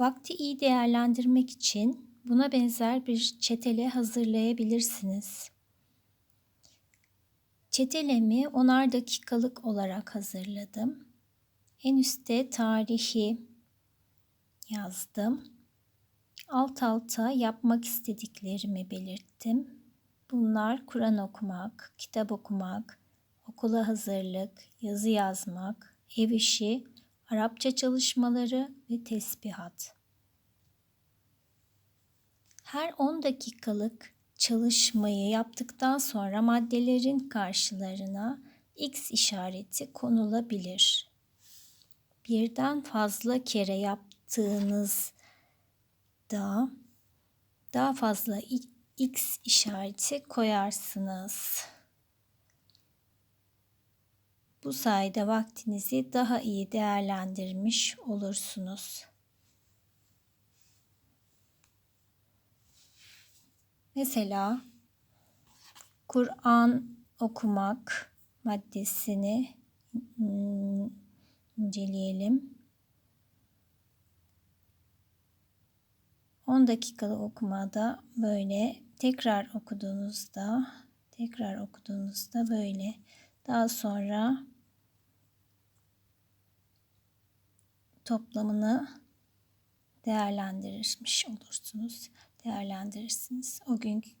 Vakti iyi değerlendirmek için buna benzer bir çetele hazırlayabilirsiniz. Çetelemi onar dakikalık olarak hazırladım. En üstte tarihi yazdım. Alt alta yapmak istediklerimi belirttim. Bunlar Kur'an okumak, kitap okumak, okula hazırlık, yazı yazmak, ev işi, Arapça çalışmaları ve tesbihat. Her 10 dakikalık çalışmayı yaptıktan sonra maddelerin karşılarına X işareti konulabilir. Birden fazla kere yaptığınızda daha fazla X işareti koyarsınız. Bu sayede vaktinizi daha iyi değerlendirmiş olursunuz. Mesela Kur'an okumak maddesini inceleyelim. 10 dakikalık okumada böyle tekrar okuduğunuzda tekrar okuduğunuzda böyle daha sonra toplamını değerlendirmiş olursunuz. Değerlendirirsiniz. O günkü